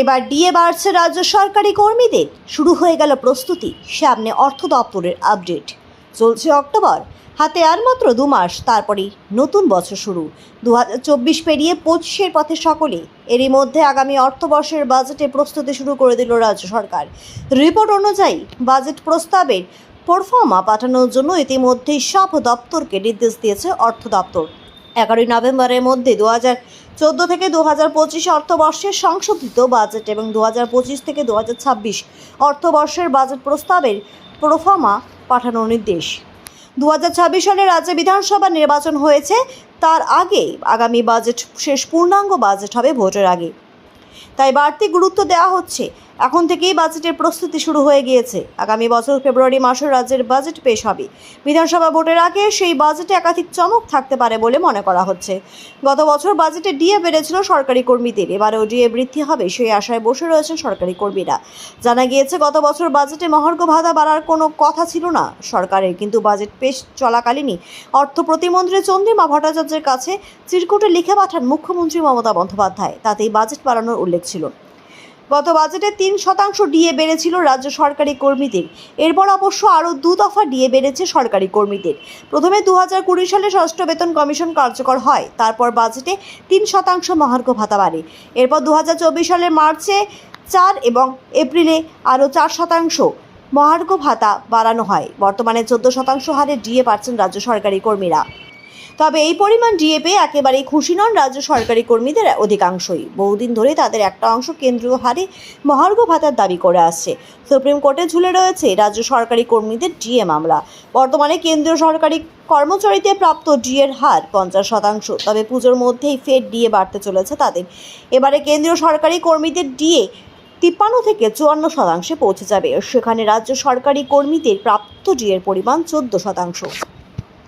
এবার ডিএ বাড়ছে রাজ্য সরকারি কর্মীদের। শুরু হয়ে গেল প্রস্তুতি, সামনে অর্থ দপ্তরের আপডেট। চলছে অক্টোবর, হাতে আর মাত্র দু মাস, তারপরেই নতুন বছর শুরু। দু চব্বিশ পেরিয়ে পঁচিশের পথে সকলে, এরই মধ্যে আগামী অর্থবর্ষের বাজেটে প্রস্তুতি শুরু করে দিল রাজ্য সরকার। রিপোর্ট অনুযায়ী, বাজেট প্রস্তাবের পরফর্মা পাঠানোর জন্য ইতিমধ্যেই সব দপ্তরকে নির্দেশ দিয়েছে অর্থ দপ্তর। এগারোই নভেম্বরের মধ্যে দু হাজার চোদ্দ থেকে দু হাজার পঁচিশ অর্থবর্ষের সংশোধিত বাজেট এবং দু হাজার পঁচিশ থেকে দু হাজার ছাব্বিশ অর্থবর্ষের বাজেট প্রস্তাবের প্রোফামা পাঠানোর নির্দেশ। দু হাজার ছাব্বিশ সালে রাজ্যে বিধানসভা নির্বাচন হয়েছে, তার আগে আগামী বাজেট শেষ পূর্ণাঙ্গ বাজেট হবে ভোটের আগে। তাই বাড়তি গুরুত্ব দেওয়া হচ্ছে। এখন থেকেই বাজেটের প্রস্তুতি শুরু হয়ে গিয়েছে। আগামী বছর ফেব্রুয়ারি মাসে রাজ্যের বাজেট পেশ হবে। বিধানসভা ভোটের আগে সেই বাজেটে একাধিক চমক থাকতে পারে বলে মনে করা হচ্ছে। গত বছর বাজেটে ডিএ বেড়েছিল সরকারি কর্মীদের। এবারেও ডিএ বৃদ্ধি হবে সেই আশায় বসে রয়েছেন সরকারি কর্মীরা। জানা গিয়েছে, গত বছর বাজেটে মহার্ঘ ভাতা বাড়ার কোনো কথা ছিল না সরকারের। কিন্তু বাজেট পেশ চলাকালীনই অর্থ প্রতিমন্ত্রী চন্দ্রিমা ভট্টাচার্যের কাছে চিরকুটে লিখে পাঠান মুখ্যমন্ত্রী মমতা বন্দ্যোপাধ্যায়। তাতেই বাজেট বাড়ানোর উল্লেখ ছিল। গত বাজেটে তিন শতাংশ ডিএ বেড়েছিল রাজ্য সরকারি কর্মীদের। এরপর অবশ্য আরও দু দফা ডিএ বেড়েছে সরকারি কর্মীদের। প্রথমে দু হাজার কুড়ি সালে ষষ্ঠ বেতন কমিশন কার্যকর হয়, তারপর বাজেটে তিন শতাংশ মহার্ঘ ভাতা বাড়ে। এরপর দু হাজার চব্বিশ সালের মার্চে চার এবং এপ্রিলে আরও চার শতাংশ মহার্ঘ ভাতা বাড়ানো হয়। বর্তমানে চোদ্দ শতাংশ হারে ডিএ পাচ্ছেন রাজ্য সরকারি কর্মীরা। তবে এই পরিমাণ ডিএ পেয়ে একেবারেই খুশি নন রাজ্য সরকারি কর্মীদের অধিকাংশই। বহুদিন ধরে তাদের একটা অংশ কেন্দ্রীয় হারে মহার্ঘ ভাতার দাবি করে আসছে। সুপ্রিম কোর্টে ঝুলে রয়েছে রাজ্য সরকারি কর্মীদের ডিএ মামলা। বর্তমানে কেন্দ্রীয় সরকারি কর্মচারীদের প্রাপ্ত ডিএর হার পঞ্চাশ শতাংশ। তবে পুজোর মধ্যেই ফের ডিএ বাড়তে চলেছে তাদের। এবারে কেন্দ্রীয় সরকারি কর্মীদের ডিএ তিপ্পান্ন থেকে চুয়ান্ন শতাংশে পৌঁছে যাবে। সেখানে রাজ্য সরকারি কর্মীদের প্রাপ্ত ডিএর পরিমাণ চোদ্দ শতাংশ।